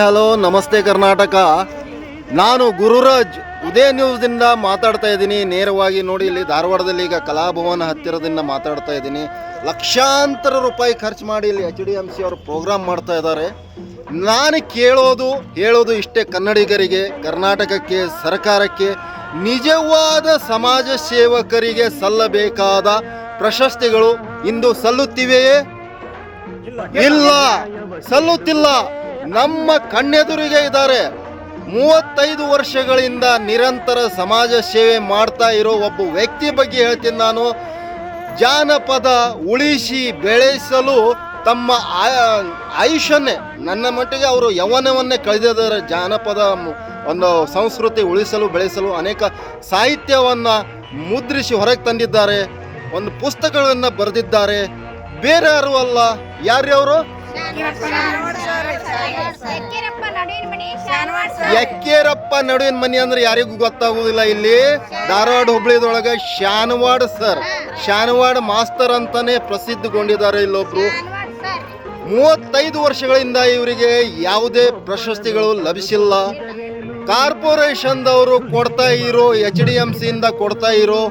Hello, ನಮಸ್ತೆ ಕರ್ನಾಟಕ. ನಾನು ಗುರುರಾಜ್. ಉದಯ ನ್ಯೂಸ್ದಿಂದ ಮಾತಾಡ್ತಾ ಇದ್ದೀನಿ. ನೇರವಾಗಿ ನೋಡಿ, ಇಲ್ಲಿ ಧಾರವಾಡದಲ್ಲಿ ಈಗ ಕಲಾಭವನ ಹತ್ತಿರದಿಂದ ಮಾತಾಡ್ತಾ ಇದ್ದೀನಿ. ಲಕ್ಷಾಂತರ ರೂಪಾಯಿ ಖರ್ಚು ಮಾಡಿ ಇಲ್ಲಿ ಎಚ್ ಡಿ ಎಂ ಸಿ ಅವರು ಪ್ರೋಗ್ರಾಮ್ ಮಾಡ್ತಾ ಇದ್ದಾರೆ. ನಾನು ಕೇಳೋದು, ಹೇಳೋದು ಇಷ್ಟೇ ಕನ್ನಡಿಗರಿಗೆ, ಕರ್ನಾಟಕಕ್ಕೆ, ಸರ್ಕಾರಕ್ಕೆ. ನಿಜವಾದ ಸಮಾಜ ಸೇವಕರಿಗೆ ಸಲ್ಲಬೇಕಾದ ಪ್ರಶಸ್ತಿಗಳು ಇಂದು ಸಲ್ಲುತ್ತಿವೆಯೇ? ಇಲ್ಲ. ಸಲ್ಲುತ್ತಿಲ್ಲ. ನಮ್ಮ ಕಣ್ಣೆದುರಿಗೆ ಇದ್ದಾರೆ. ಮೂವತ್ತೈದು ವರ್ಷಗಳಿಂದ ನಿರಂತರ ಸಮಾಜ ಸೇವೆ ಮಾಡ್ತಾ ಇರೋ ಒಬ್ಬ ವ್ಯಕ್ತಿ ಬಗ್ಗೆ ಹೇಳ್ತೀನಿ ನಾನು. ಜಾನಪದ ಉಳಿಸಿ ಬೆಳೆಸಲು ತಮ್ಮ ಆಯುಷನ್ನೇ ನನ್ನ ಮಟ್ಟಿಗೆ ಅವರು ಯೌವನವನ್ನೇ ಕಳೆದಿದ್ದಾರೆ. ಜಾನಪದ ಒಂದು ಸಂಸ್ಕೃತಿ ಉಳಿಸಲು ಬೆಳೆಸಲು ಅನೇಕ ಸಾಹಿತ್ಯವನ್ನು ಮುದ್ರಿಸಿ ಹೊರಗೆ ತಂದಿದ್ದಾರೆ. ಒಂದು ಪುಸ್ತಕಗಳನ್ನು ಬರೆದಿದ್ದಾರೆ. ಬೇರೆ ಯಾರು ಅಲ್ಲ. ಯಾರ್ಯಾವರು ಎಕ್ಕೆರಪ್ಪ ನಡುವಿನ ಮನೆ ಶಾನ್ವಾಡ್ ಸರ್. ಎಕ್ಕೇರಪ್ಪ ನಡುವಿನ ಮನಿ ಅಂದ್ರೆ ಯಾರಿಗೂ ಗೊತ್ತಾಗುದಿಲ್ಲ ಇಲ್ಲಿ. ಧಾರವಾಡ ಹುಬ್ಳಿದೊಳಗ ಶಾನವಾಡ್ ಸರ್. ಶಾನವಾಡ್ ಮಾಸ್ತರ್ ಅಂತಾನೆ ಪ್ರಸಿದ್ಧಗೊಂಡಿದ್ದಾರೆ ಇಲ್ಲೊಬ್ರು. ಮೂವತ್ತೈದು ವರ್ಷಗಳಿಂದ ಇವರಿಗೆ ಯಾವುದೇ ಪ್ರಶಸ್ತಿಗಳು ಲಭಿಸಿಲ್ಲ. ಕಾರ್ಪೊರೇಷನ್ದವರು ಕೊಡ್ತಾ ಇರೋ ಎಚ್ ಡಿ ಎಂ ಸಿಯಿಂದ ಕೊಡ್ತಾ ಇರೋ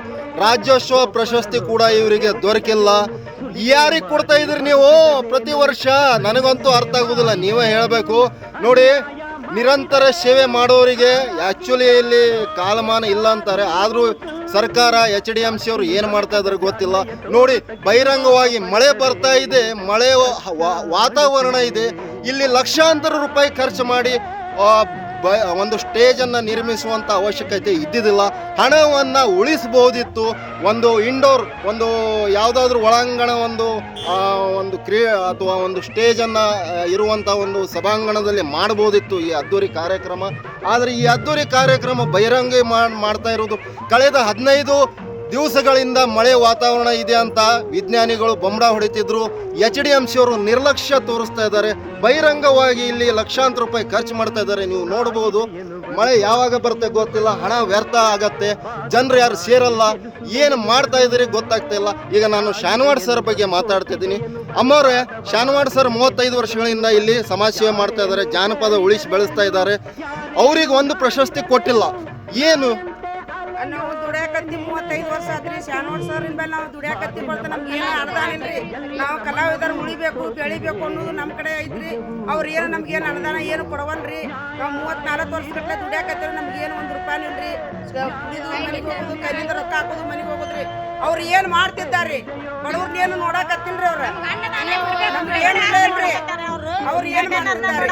ರಾಜ್ಯೋತ್ಸವ ಪ್ರಶಸ್ತಿ ಕೂಡ ಇವರಿಗೆ ದೊರಕಿಲ್ಲ. ಯಾರಿಗೆ ಕೊಡ್ತಾ ಇದ್ರಿ ನೀವು? ಪ್ರತಿ ವರ್ಷ ನನಗಂತೂ ಅರ್ಥ ಆಗುದಿಲ್ಲ, ನೀವೇ ಹೇಳಬೇಕು. ನೋಡಿ, ನಿರಂತರ ಸೇವೆ ಮಾಡೋರಿಗೆ ಆ್ಯಕ್ಚುಲಿ ಇಲ್ಲಿ ಕಾಲಮಾನ ಇಲ್ಲ ಅಂತಾರೆ. ಆದರೂ ಸರ್ಕಾರ ಎಚ್ ಡಿ ಎಂ ಸಿ ಅವರು ಏನು ಮಾಡ್ತಾ ಇದ್ದಾರೆ ಗೊತ್ತಿಲ್ಲ. ನೋಡಿ, ಬಹಿರಂಗವಾಗಿ ಮಳೆ ಬರ್ತಾ ಇದೆ, ಮಳೆ ವಾತಾವರಣ ಇದೆ. ಇಲ್ಲಿ ಲಕ್ಷಾಂತರ ರೂಪಾಯಿ ಖರ್ಚು ಮಾಡಿ ಬ ಒಂದು ಸ್ಟೇಜನ್ನು ನಿರ್ಮಿಸುವಂಥ ಅವಶ್ಯಕತೆ ಇದ್ದಿದ್ದಿಲ್ಲ. ಹಣವನ್ನು ಉಳಿಸಬಹುದಿತ್ತು. ಒಂದು ಇಂಡೋರ್ ಒಂದು ಯಾವುದಾದ್ರೂ ಒಳಾಂಗಣ ಒಂದು ಒಂದು ಕ್ರೀ, ಅಥವಾ ಒಂದು ಸ್ಟೇಜನ್ನು ಇರುವಂಥ ಒಂದು ಸಭಾಂಗಣದಲ್ಲಿ ಮಾಡ್ಬೋದಿತ್ತು ಈ ಅದ್ದೂರಿ ಕಾರ್ಯಕ್ರಮ. ಆದರೆ ಈ ಅದ್ದೂರಿ ಕಾರ್ಯಕ್ರಮ ಬಹಿರಂಗ ಮಾಡ್- ಮಾಡ್ತಾ ಇರೋದು ಕಳೆದ ಹದಿನೈದು ದಿವಸಗಳಿಂದ ಮಳೆ ವಾತಾವರಣ ಇದೆ ಅಂತ ವಿಜ್ಞಾನಿಗಳು ಬೊಂಬಡ ಹೊಡಿತಿದ್ರು. ಎಚ್ ಡಿ ಎಂ ಸಿ ಅವರು ನಿರ್ಲಕ್ಷ್ಯ ತೋರಿಸ್ತಾ ಇದ್ದಾರೆ. ಬಹಿರಂಗವಾಗಿ ಇಲ್ಲಿ ಲಕ್ಷಾಂತರ ರೂಪಾಯಿ ಖರ್ಚು ಮಾಡ್ತಾ ಇದ್ದಾರೆ. ನೀವು ನೋಡಬಹುದು. ಮಳೆ ಯಾವಾಗ ಬರುತ್ತೆ ಗೊತ್ತಿಲ್ಲ. ಹಣ ವ್ಯರ್ಥ ಆಗತ್ತೆ. ಜನರು ಯಾರು ಸೇರಲ್ಲ. ಏನು ಮಾಡ್ತಾ ಇದ್ದೀರಿ ಗೊತ್ತಾಗ್ತಾ ಇಲ್ಲ. ಈಗ ನಾನು ಶಾನ್ವಾಡ್ ಸರ್ ಬಗ್ಗೆ ಮಾತಾಡ್ತಿದ್ದೀನಿ ಅಮ್ಮವ್ರೆ, ಶಾನ್ವಾಡ್ ಸರ್ ಮೂವತ್ತೈದು ವರ್ಷಗಳಿಂದ ಇಲ್ಲಿ ಸಮಾಜ ಸೇವೆ ಮಾಡ್ತಾ ಇದ್ದಾರೆ. ಜಾನಪದ ಉಳಿಸಿ ಬೆಳೆಸ್ತಾ ಇದ್ದಾರೆ. ಅವ್ರಿಗೆ ಒಂದು ಪ್ರಶಸ್ತಿ ಕೊಟ್ಟಿಲ್ಲ. ಏನು? ಮೂವತ್ತೈದು ವರ್ಷ ಆದ್ರಿ ಶಾನೋಡ್ ಸರ್ ಮೇಲೆ ನಾವು ದುಡಿಯಾಕತ್ತಿ ಬರ್ತ ನಮ್ಗೆ ಏನು ಅನುದಾನ ಇಲ್ರಿ ನಾವು ಕಲಾವಿದರು ಉಳಿಬೇಕು ಬೆಳಿಬೇಕು ಅನ್ನೋದು ನಮ್ಮ ಕಡೆ ಐತ್ರಿ. ಅವ್ರು ಏನು ನಮ್ಗೆ ಏನು ಅನುದಾನ ಏನು ಕೊಡವಲ್ರಿ. ನಾವು ಮೂವತ್ನಾಲ್ಕು ವರ್ಷ ಗಟ್ಟಲೆ ದುಡಿಯಾಕತ್ತೀವಿ ನಮ್ಗೆ ಏನು ಒಂದು ರೂಪಾಯಿ ಇಲ್ರಿ. ಕುಡಿದು ಮನೆಗೆ ಹೋಗೋದು ಕೈಲಿಂದ ರೊಕ್ಕ ಹಾಕೋದು ಮನೆಗೆ ಹೋಗೋದ್ರಿ. ಅವ್ರು ಏನು ಮಾಡ್ತಿದ್ದಾರೆ ಬಡವ್ರನ್ನ ಏನು ನೋಡಾಕತ್ತಿಲ್ರಿ ಅವ್ರ? ನಮ್ಗೆ ಏನು ಇಲ್ರಿ. ಅವ್ರು ಏನು ಮಾಡ್ತಿದ್ದಾರೆ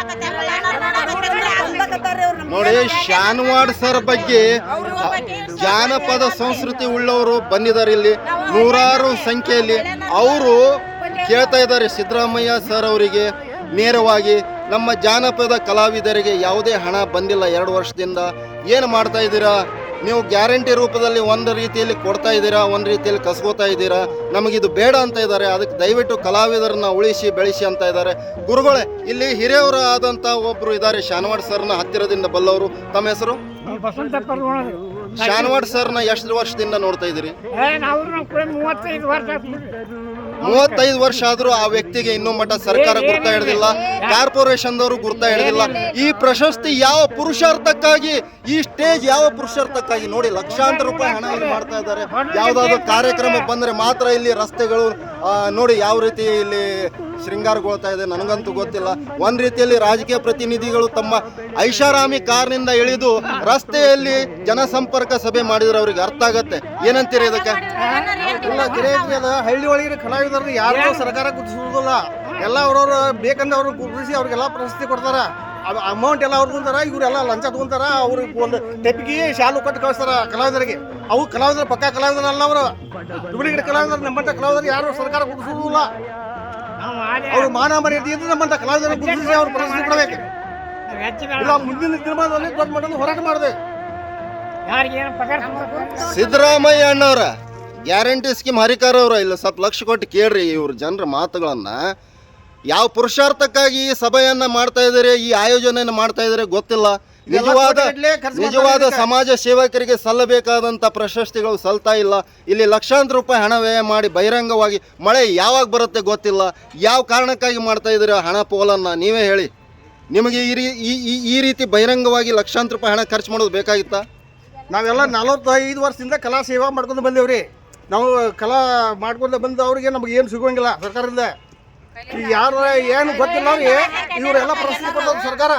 ನೋಡಿ ಶಾನ್ವಾಡ್ ಸರ್ ಬಗ್ಗೆ ಜಾನಪದ ಸಂಸ್ಕೃತಿ ಉಳ್ಳವರು ಬಂದಿದ್ದಾರೆ ಇಲ್ಲಿ. ನೂರಾರು ಸಂಖ್ಯೆಯಲ್ಲಿ ಅವರು ಕೇಳ್ತಾ ಇದ್ದಾರೆ ಸಿದ್ದರಾಮಯ್ಯ ಸರ್ ಅವರಿಗೆ ನೇರವಾಗಿ. ನಮ್ಮ ಜಾನಪದ ಕಲಾವಿದರಿಗೆ ಯಾವುದೇ ಹಣ ಬಂದಿಲ್ಲ ಎರಡು ವರ್ಷದಿಂದ. ಏನು ಮಾಡ್ತಾ ಇದ್ದೀರಾ? ನೀವು ಗ್ಯಾರಂಟಿ ರೂಪದಲ್ಲಿ ಒಂದು ರೀತಿಯಲ್ಲಿ ಕೊಡ್ತಾ ಇದ್ದೀರಾ? ಒಂದು ರೀತಿಯಲ್ಲಿ ಕಸ್ಕೋತಾ ಇದ್ದೀರಾ? ನಮಗಿದು ಬೇಡ ಅಂತ ಇದ್ದಾರೆ. ಅದಕ್ಕೆ ದಯವಿಟ್ಟು ಕಲಾವಿದರನ್ನ ಉಳಿಸಿ, ಬೆಳೆಸಿ ಅಂತ ಇದ್ದಾರೆ. ಗುರುಗಳೇ, ಇಲ್ಲಿ ಹಿರಿಯವರು ಆದಂಥ ಒಬ್ಬರು ಇದ್ದಾರೆ. ಶಾನವಾಡ್ ಸರ್ನ ಹತ್ತಿರದಿಂದ ಬಲ್ಲವರು. ತಮ್ಮ ಹೆಸರು? ಶಾನವಾಡ್ ಸರ್ನ ಎಷ್ಟು ವರ್ಷದಿಂದ ನೋಡ್ತಾ ಇದ್ದೀರಿ? ಮೂವತ್ತೈದು ವರ್ಷ. ಮೂವತ್ತೈದು ವರ್ಷ ಆದ್ರೂ ಆ ವ್ಯಕ್ತಿಗೆ ಇನ್ನೂ ಮಟ್ಟ ಸರ್ಕಾರ ಗುರ್ತಾ ಹಿಡಿದಿಲ್ಲ ಕಾರ್ಪೊರೇಷನ್ದವರು ಗುರ್ತಾ ಹಿಡಿದಿಲ್ಲ. ಈ ಪ್ರಶಸ್ತಿ ಯಾವ ಪುರುಷಾರ್ಥಕ್ಕಾಗಿ ಈ ಸ್ಟೇಜ್ ಯಾವ ಪುರುಷಾರ್ಥಕ್ಕಾಗಿ ನೋಡಿ ಲಕ್ಷಾಂತರ ರೂಪಾಯಿ ಹಣ ಇಲ್ಲಿ ಮಾಡ್ತಾ ಇದ್ದಾರೆ. ಯಾವ್ದಾದ್ರು ಕಾರ್ಯಕ್ರಮ ಬಂದ್ರೆ ಮಾತ್ರ ಇಲ್ಲಿ ರಸ್ತೆಗಳು ನೋಡಿ ಯಾವ ರೀತಿ ಇಲ್ಲಿ ಶೃಂಗಾರಗೊಳ್ತಾ ಇದೆ. ನನಗಂತೂ ಗೊತ್ತಿಲ್ಲ. ಒಂದು ರೀತಿಯಲ್ಲಿ ರಾಜಕೀಯ ಪ್ರತಿನಿಧಿಗಳು ತಮ್ಮ ಐಷಾರಾಮಿ ಕಾರ್ನಿಂದ ಇಳಿದು ರಸ್ತೆಯಲ್ಲಿ ಜನಸಂಪರ್ಕ ಸಭೆ ಮಾಡಿದ್ರೆ ಅವ್ರಿಗೆ ಅರ್ಥ ಆಗತ್ತೆ. ಏನಂತೀರಿ ಇದಕ್ಕೆ? ಇಲ್ಲ ಹಳ್ಳಿ ಒಳಗಿನ ಕಲಾವಿದರು ಯಾರು? ಸರ್ಕಾರ ಗುರುತಿಸುವುದಿಲ್ಲ. ಎಲ್ಲ ಅವ್ರವ್ರು ಬೇಕಂದ್ರೆ ಅವ್ರು ಗುರುತಿಸಿ ಅವ್ರಿಗೆಲ್ಲ ಪ್ರಶಸ್ತಿ ಕೊಡ್ತಾರ. ಅಮೌಂಟ್ ಎಲ್ಲ ಅವ್ರು ತಗೊಂತಾರ ಇವರೆಲ್ಲ ಲಂಚ ತಗೊಂತಾರ ಅವ್ರಿಗೆ ಒಂದು ಟೆಪ್ಗಿ ಶಾಲು ಕೊಟ್ಟು ಕಳಿಸ್ತಾರ ಕಲಾವಿದರಿಗೆ. ಅವು ಕಲಾವಿದರು ಪಕ್ಕ ಕಲಾವಿದರಲ್ಲ ಅವರು. ಡೂಪ್ಲಿಕೇಟ್ ಕಲಾವಿದರು ನಮ್ಮಂತ ಕಲಾವಿದರು ಯಾರು ಸರ್ಕಾರ ಆಲೆ ಅವ್ರು ಮಾನ ಮರ್ಯಾದೆ ಇದ್ರೆ ನಮ್ಮಂತ ಕಲಾವಿದರ ಗುರುತಿಸಿ ಅವರು ಪ್ರಶಸ್ತಿ ಕೊಡಬೇಕು. ಇಲ್ಲ ಮುಂದಿನ ದಿನಮಾನದಲ್ಲಿ ದೊಡ್ಡ ಮಟ್ಟದ ಹೋರಾಟ ಮಾಡಿದೆ? ಸಿದ್ದರಾಮಯ್ಯ ಅಣ್ಣವ್ರ ಗ್ಯಾರಂಟಿ ಸ್ಕೀಮ್ ಹರಿಕಾರ ಅವ್ರ ಇಲ್ಲ ಸ್ವಲ್ಪ ಲಕ್ಷ ಕೊಟ್ಟು ಕೇಳ್ರಿ ಇವ್ರ ಜನರ ಮಾತುಗಳನ್ನ. ಯಾವ ಪುರುಷಾರ್ಥಕ್ಕಾಗಿ ಈ ಸಭೆಯನ್ನ ಮಾಡ್ತಾ ಇದ್ದಾರೆ ಈ ಆಯೋಜನೆಯನ್ನು ಮಾಡ್ತಾ ಇದ್ದಾರೆ ಗೊತ್ತಿಲ್ಲ. ನಿಜವಾದ ನಿಜವಾದ ಸಮಾಜ ಸೇವಕರಿಗೆ ಸಲ್ಲಬೇಕಾದಂಥ ಪ್ರಶಸ್ತಿಗಳು ಸಲ್ತಾ ಇಲ್ಲ. ಇಲ್ಲಿ ಲಕ್ಷಾಂತರ ರೂಪಾಯಿ ಹಣ ವ್ಯಯ ಮಾಡಿ ಬಹಿರಂಗವಾಗಿ ಮಳೆ ಯಾವಾಗ ಬರುತ್ತೆ ಗೊತ್ತಿಲ್ಲ. ಯಾವ ಕಾರಣಕ್ಕಾಗಿ ಮಾಡ್ತಾ ಇದ್ದೀರಾ ಹಣ ಪೋಲನ್ನ ನೀವೇ ಹೇಳಿ. ನಿಮಗೆ ಈ ರೀ- ಈ ಈ- ಈ ರೀತಿ ಬಹಿರಂಗವಾಗಿ ಲಕ್ಷಾಂತರ ರೂಪಾಯಿ ಹಣ ಖರ್ಚು ಮಾಡೋದು ಬೇಕಾಗಿತ್ತಾ? ನಾವೆಲ್ಲ ನಲವತ್ತೈದು ವರ್ಷದಿಂದ ಕಲಾ ಸೇವಾ ಮಾಡ್ಕೊಂಡು ಬಂದೇವ್ರಿ. ನಾವು ಕಲಾ ಮಾಡ್ಕೊಂಡು ಬಂದವ್ರಿಗೆ ನಮ್ಗೆ ಏನು ಸಿಗೋಂಗಿಲ್ಲ ಸರ್ಕಾರದಿಂದ. ಯಾರು ಏನು ಗೊತ್ತಿಲ್ಲ ಅವ್ರಿಗೆ ಇವರೆಲ್ಲ ಪ್ರಶ್ನೆ ಕೊಡೋದು ಸರ್ಕಾರ.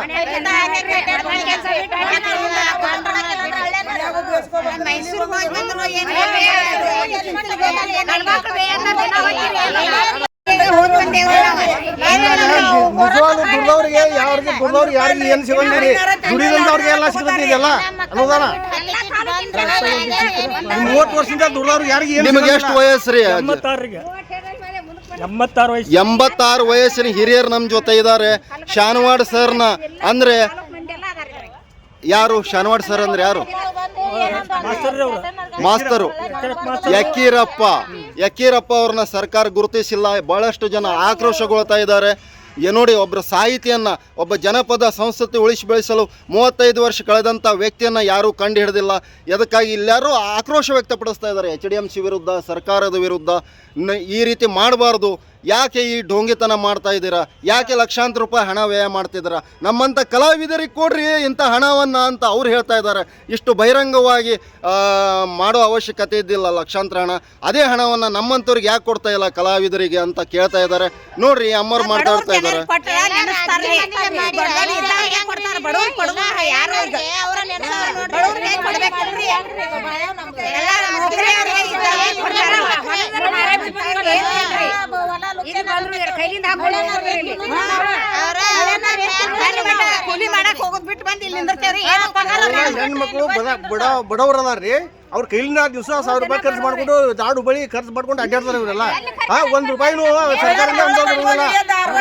ನಿಜವಾಗ್ಲೂ ದುಡ್ದವ್ರಿಗೆ ಯಾರಿಗೆ ದುಡ್ದವ್ರಿಗೆ ಯಾರಿಗೆ ಏನು ಸಿಗಂಗಿರಿ ದುಡಿದಂದವ್ರಿಗೆ ಎಲ್ಲ ಸಿಗುತ್ತೆ ಇದೆಲ್ಲ. ಅನುದಾನ ಮೂವತ್ತು ವರ್ಷದಿಂದ ದುಡ್ದವ್ರಿಗೆ ಯಾರಿಗೆ ಏನು ನಿಮಗೆ ಎಷ್ಟು ವಯಸ್ಸು ರೀ ಎಂಬತ್ತಾರು ವಯಸ್ಸು. ಎಂಬತ್ತಾರು ವಯಸ್ಸಿನ ಹಿರಿಯರು ನಮ್ಮ ಜೊತೆ ಇದ್ದಾರೆ. ಶಾನವಾಡ್ ಸರ್ನ ಅಂದ್ರೆ ಯಾರು? ಶಾನವಾಡ್ ಸರ್ ಅಂದ್ರೆ ಯಾರು? ಮಾಸ್ತರ್. ಯಕ್ಕೀರಪ್ಪ ಯಕ್ಕೀರಪ್ಪ ಅವ್ರನ್ನ ಸರ್ಕಾರ ಗುರುತಿಸಿಲ್ಲ. ಬಹಳಷ್ಟು ಜನ ಆಕ್ರೋಶಗೊಳ್ತಾ ಇದ್ದಾರೆ. ನೋಡಿ ಒಬ್ಬರ ಸಾಹಿತಿಯನ್ನು, ಒಬ್ಬ ಜನಪದ ಸಂಸ್ಕೃತಿ ಉಳಿಸಿ ಬೆಳೆಸಲು ಮೂವತ್ತೈದು ವರ್ಷ ಕಳೆದಂಥ ವ್ಯಕ್ತಿಯನ್ನು ಯಾರೂ ಕಂಡು ಹಿಡಿದಿಲ್ಲ. ಅದಕ್ಕಾಗಿ ಇಲ್ಲಾರು ಆಕ್ರೋಶ ವ್ಯಕ್ತಪಡಿಸ್ತಾ ಇದ್ದಾರೆ. ಎಚ್ ಡಿ ಎಂ ಸಿ ವಿರುದ್ಧ, ಸರ್ಕಾರದ ವಿರುದ್ಧ ಈ ರೀತಿ ಮಾಡಬಾರ್ದು. ಯಾಕೆ ಈ ಡೋಂಗಿತನ ಮಾಡ್ತಾ ಇದ್ದೀರಾ ಯಾಕೆ ಲಕ್ಷಾಂತರ ರೂಪಾಯಿ ಹಣ ವ್ಯಯ ಮಾಡ್ತಿದ್ದೀರಾ ನಮ್ಮಂಥ ಕಲಾವಿದರಿಗೆ ಕೊಡ್ರಿ ಇಂಥ ಹಣವನ್ನು ಅಂತ ಅವ್ರು ಹೇಳ್ತಾ ಇದ್ದಾರೆ ಇಷ್ಟು ಬಹಿರಂಗವಾಗಿ ಮಾಡೋ ಅವಶ್ಯಕತೆ ಇದ್ದಿಲ್ಲ ಲಕ್ಷಾಂತರ ಹಣ ಅದೇ ಹಣವನ್ನು ನಮ್ಮಂಥವ್ರಿಗೆ ಯಾಕೆ ಕೊಡ್ತಾ ಇಲ್ಲ ಕಲಾವಿದರಿಗೆ ಅಂತ ಕೇಳ್ತಾ ಇದ್ದಾರೆ ನೋಡ್ರಿ ಅಮ್ಮರು ಮಾತಾಡ್ತಾ ಇದ್ದಾರೆ ಕೂಲಿ ಮಾಡಕ್ ಹೋಗೋದ್ ಬಿಟ್ಟು ಬಂದು ಇಲ್ಲಿ ನಿಂದಿರ್ತೇವ್ರಿ ಹೆಣ್ಮಕ್ಳು ಬಡ ಬಡ ಬಡವ್ರು ಅದಾರ್ರಿ ಅವ್ರ ಕೈಲಿಂದ ದಿವಸ ಸಾವಿರ ರೂಪಾಯಿ ಖರ್ಚು ಮಾಡ್ಕೊಂಡು ದಾಡು ಬಳಿ ಖರ್ಚು ಮಾಡ್ಕೊಂಡು ಅಡ್ಡಾಡ್ತಾರೆ ಇವರೆಲ್ಲ ಹಾ ಒಂದ್ ರೂಪಾಯಿನೂ ಸರ್ಕಾರದಿಂದ ಇರೋದಿಲ್ಲ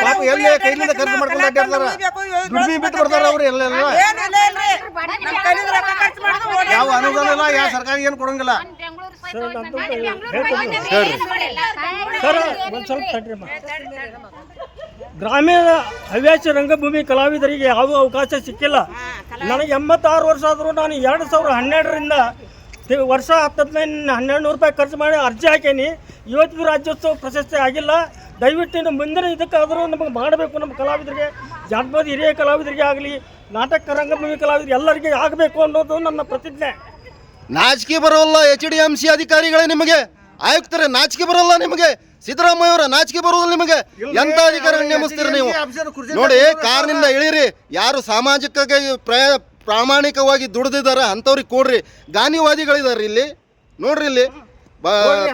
ಪಾಪ ಎಲ್ಲಿ ಕೈಲಿಂದ ಖರ್ಚು ಮಾಡ್ಕೊಂಡು ಅಡ್ಡಾಡ್ತಾರ ದುಡ್ಡು ಬಿಟ್ಟು ಬರ್ತಾರ ಅವ್ರು ಎಲ್ಲೆಲ್ಲ ಕೈಲಿಂದ ಯಾವ ಅನುದಾನ ಇಲ್ಲ ಯಾವ ಸರ್ಕಾರ ಏನು ಕೊಡಂಗಿಲ್ಲ ಸರ್ ಗ್ರಾಮೀಣ ಹವ್ಯಾಸ ರಂಗಭೂಮಿ ಕಲಾವಿದರಿಗೆ ಯಾವ ಅವಕಾಶ ಸಿಕ್ಕಿಲ್ಲ. ನನಗೆ ಎಂಬತ್ತಾರು ವರ್ಷ ಆದರೂ ನಾನು ಎರಡು ಸಾವಿರದ ಹನ್ನೆರಡರಿಂದ ವರ್ಷ ಹತ್ತದೈದು ಹನ್ನೆರಡು ನೂರು ರೂಪಾಯಿ ಖರ್ಚು ಮಾಡಿ ಅರ್ಜಿ ಹಾಕೇನಿ. ಇವತ್ತಿಗೂ ರಾಜ್ಯೋತ್ಸವ ಪ್ರಶಸ್ತಿ ಆಗಿಲ್ಲ. ದಯವಿಟ್ಟು ಇನ್ನು ಮುಂದಿನ ಇದಕ್ಕಾದರೂ ನಮಗೆ ಮಾಡಬೇಕು ನಮ್ಮ ಕಲಾವಿದರಿಗೆ, ಜಾನಪದ ಹಿರಿಯ ಕಲಾವಿದರಿಗೆ ಆಗಲಿ, ನಾಟಕ ರಂಗಭೂಮಿ ಕಲಾವಿದರಿಗೆ ಎಲ್ಲರಿಗೆ ಆಗಬೇಕು ಅನ್ನೋದು ನನ್ನ ಪ್ರತಿಜ್ಞೆ. ನಾಚಿಕೆ ಬರೋಲ್ಲ ಎಚ್ ಡಿ ಎಂ ಸಿ ಅಧಿಕಾರಿಗಳೇ ನಿಮಗೆ. ಆಯುಕ್ತರೇ ನಾಚಿಕೆ ಬರಲ್ಲ ನಿಮಗೆ. ಸಿದ್ದರಾಮಯ್ಯ ಅವರ ನಾಚಿಕೆ ಬರೋದಿಲ್ಲ ನಿಮಗೆ. ಎಂತ ಅಧಿಕಾರ ನೇಮಿಸ್ತೀರಿ ನೀವು? ನೋಡಿ ಕಾರ್ನಿಂದ ಇಳಿರಿ. ಯಾರು ಸಾಮಾಜಿಕವಾಗಿ ಪ್ರಯ ಪ್ರಾಮಾಣಿಕವಾಗಿ ದುಡ್ದಿದ್ದಾರೆ ಅಂಥವ್ರಿಗೆ ಕೊಡ್ರಿ. ಗಾನಿವಾದಿಗಳಿದ್ದಾರೆ ಇಲ್ಲಿ. ನೋಡ್ರಿ ಇಲ್ಲಿ.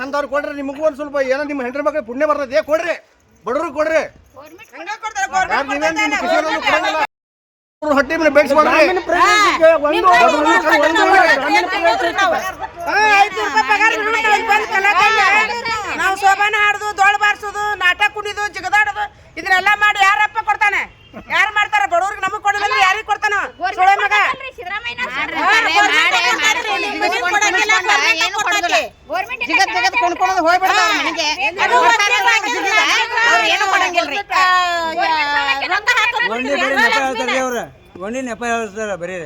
ಅಂಥವ್ರು ಕೊಡ್ರಿ ನಿಮಗೂ ಒಂದು ಸ್ವಲ್ಪ ಏನೋ ನಿಮ್ಮ ಹೆಂಡ್ರ ಮಕ್ಕಳ ಪುಣ್ಯ ಬರ್ತದೆ ಕೊಡ್ರಿ. ಬಡವ್ರಿಗೆ ಕೊಡ್ರಿ. ಹೊಟ್ಟೆ ಮೇಲೆ ನಾವು ಶೋಭಾನ ಹಾಡುದು ದೋಳ ಬಾರ್ಸೋದು ನಾಟಕ ಕುಣಿದು ಜಿಗದಾಡೋದು ಇದನ್ನೆಲ್ಲ ಮಾಡಿ ಯಾರಪ್ಪ ಕೊಡ್ತಾನೆ? ಯಾರು ಮಾಡ್ತಾರ? ಬಡವ್ರಿಗೆ ನಮಗ್ ಕೊಡಲಿಲ್ಲ ಯಾರಿಗೆ ಕೊಡ್ತಾನ? ಸುಳೆ ಮಗ. ಅವ್ರ ಒಂದೇ ನೆಪ ಹೇಳ್ತಾರೆ ಬರೀ.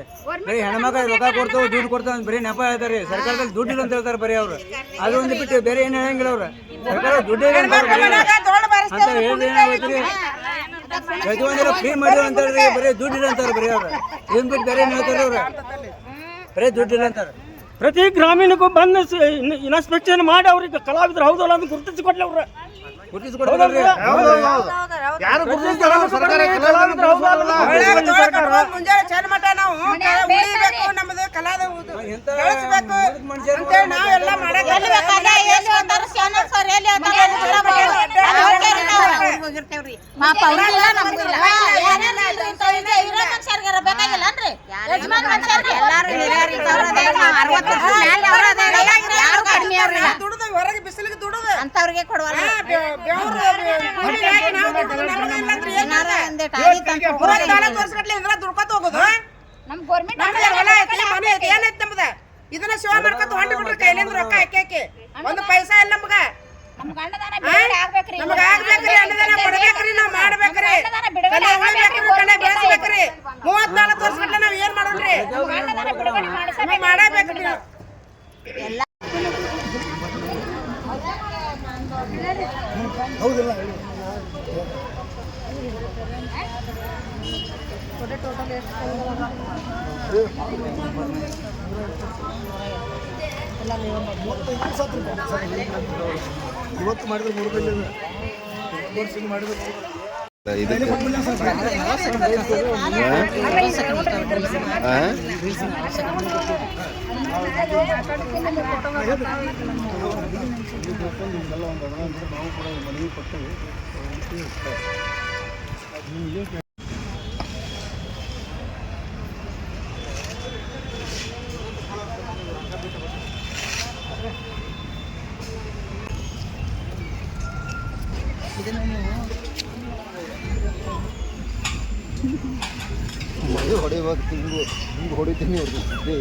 ಬರೀ ಹೆಣ್ಮಕ್ಳು ರೊಕ್ಕ ಕೊಡ್ತಾವ ದುಡ್ಡು ಕೊಡ್ತಾವ ಅಂತ ಬರೀ ನೆಪ ಹೇಳ್ತಾರ್ರಿ ಸರ್ಕಾರದಲ್ಲಿ ದುಡ್ಡು ಇಲ್ಲ ಅಂತ ಹೇಳ್ತಾರೆ ಬರೀ ಅವ್ರು. ಅದು ಒಂದು ಬಿಟ್ಟು ಬೇರೆ ಏನು ಹೇಳಂಗಿಲ್ಲ ಅವ್ರು. ಸರ್ಕಾರ ದುಡ್ಡು ಇಲ್ಲ ಅಂತ ಹೇಳಿದ್ರೆ ಏನಾಗೈತ್ರಿ ಪ್ರತಿಯೊಂದೆಲ್ಲ ಫ್ರೀ ಮಾಡಿ ಅಂತ ಹೇಳ್ರಿ ಬರೀ ದುಡ್ಡು ಇಲ್ಲ ಅಂತಾರೆ ಬರೀ ಅವ್ರು. ಇದನ್ನ ಬಿಟ್ಟು ಬೇರೆ ಏನು ಹೇಳ್ತಾರೆ ಅವ್ರು? ಬರೀ ದುಡ್ಡು ಇಲ್ಲ ಅಂತಾರೆ ಪ್ರತಿ ಗ್ರಾಮೀಣಕ್ಕೂ ಬಂದು ಇನ್ಸ್ಪೆಕ್ಷನ್ ಮಾಡಿ ಅವ್ರಿಗೆ ಕಲಾವಿದ್ರು ಹೌದಲ್ಲ ಅಂತ ಗುರುತಿಸಿ ಕೊಡ್ಲಿ ಅವ್ರ. ಮುಂಜಾನೆ ಚಂದ ಮಠ ನಾವು ಉಳಿಬೇಕು ನಮ್ಮದು ಕಲಾದ ಬೆಳೆಸ್ಬೇಕು ಅಂತೇಳಿ ನಾವೆಲ್ಲ ಮಾಡಕ್ಕೆ ಪಾಪ ಅವ್ರಿಲ್ಲ ನಮ್ಗಿಲ್ಲ ಎಲ್ಲಾರು ಹಿರಿಯರು ಇದ್ದವ್ರದೇ, ನಾವ್ ಅರವತ್ತು ಅವ್ರದೇ, ಯಾರು ಕಡಿಮೆ ಅವ್ರಿಲ್ಲ ದುಡ್ದು ಹೊರಗೆ ಬಿಸಿಲಿಗೆ ದುಡುದು ಅಂತವ್ರಿಗೆ ಕೊಡುವಲ್ಲ. ನಮ್ ಗೌರ್ಮೆಂಟ್ ಮನೆ ಐತಿ ಏನೈತಿ ನಮ್ದ? ಇದನ್ನ ಸೇವಾ ಮಾಡ್ಕೊತ ಹೊಂಡ ಬಿಟ್ರಿ ಕೈಲಿಂದ ರೊಕ್ಕ ಹಾಕಿ ಒಂದು ಪೈಸಾ ಇಲ್ಲ ನಮ್ಗ. ನಮ್ಗ ಆಗ್ಬೇಕ್ರಿ. ಅನ್ನದಾನ ಕೊಡ್ಬೇಕ್ರಿ ನಾವ್ ಮಾಡ್ಬೇಕ್ರಿ. ಮೂವತ್ನಾಲ್ಕು ವರ್ಷಗಟ್ಲೆ ನಾವ್ ಏನ್ ಮಾಡೋಣ್ರಿ ಗಂಡದಾನ ಬಿಡುಗಡೆ ಮಾಡಿಸ ನಾವ್ ಮಾಡಬೇಕ್ರಿ ನಾವು ಇವತ್ತು ಮಾಡಿದ್ರೆ ವರ್ಷ ಮಾಡಬೇಕು ಇದಕ್ಕೆ ಆ? ಆ? ಮಳೆ ಹೊಡಿಬೇಕು ಹಿಂಗೆ ಹಿಂಗೆ ಹೊಡಿತೀನಿ ಹೊಡಿತೀನಿ